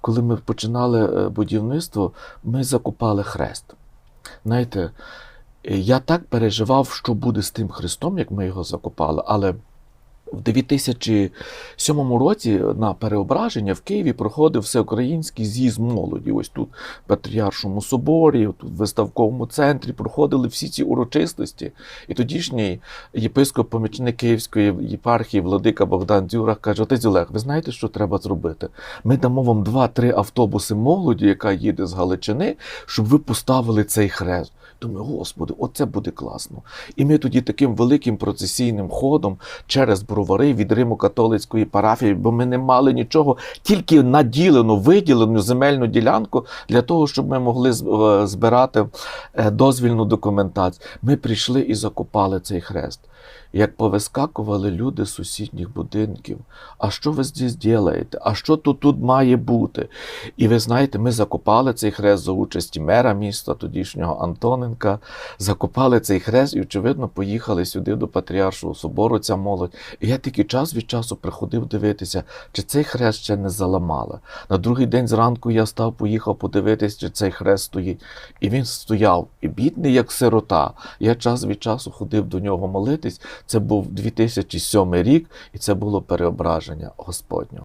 Коли ми починали е, будівництво, ми закупали хрест. Знаєте, е, я так переживав, що буде з тим хрестом, як ми його закопали, але в 2007 році на переображення в Києві проходив всеукраїнський з'їзд молоді. Ось тут в Патріаршому соборі, тут в виставковому центрі проходили всі ці урочистості. І тодішній єпископ помічник Київської єпархії Владика Богдан Дзюрах каже: Отець Олег, ви знаєте, що треба зробити? Ми дамо вам два-три автобуси молоді, яка їде з Галичини, щоб ви поставили цей хрест. Думаю, Господи, оце буде класно. І ми тоді таким великим процесійним ходом через бровари від Римо-католицької парафії, бо ми не мали нічого, тільки наділену, виділену земельну ділянку для того, щоб ми могли е, збирати е, дозвільну документацію. Ми прийшли і закопали цей хрест. Як повискакували люди з сусідніх будинків, а що ви здесь робите? А що тут, тут має бути? І ви знаєте, ми закопали цей хрест за участі мера міста, тодішнього Антоненка, закопали цей хрест і, очевидно, поїхали сюди до Патріаршого собору, ця молодь. І я тільки час від часу приходив дивитися, чи цей хрест ще не заламали. На другий день зранку я став, поїхав подивитися, чи цей хрест стоїть. І він стояв, і бідний, як сирота. Я час від часу ходив до нього молитись. Це був 2007 рік, і це було переображення Господнього.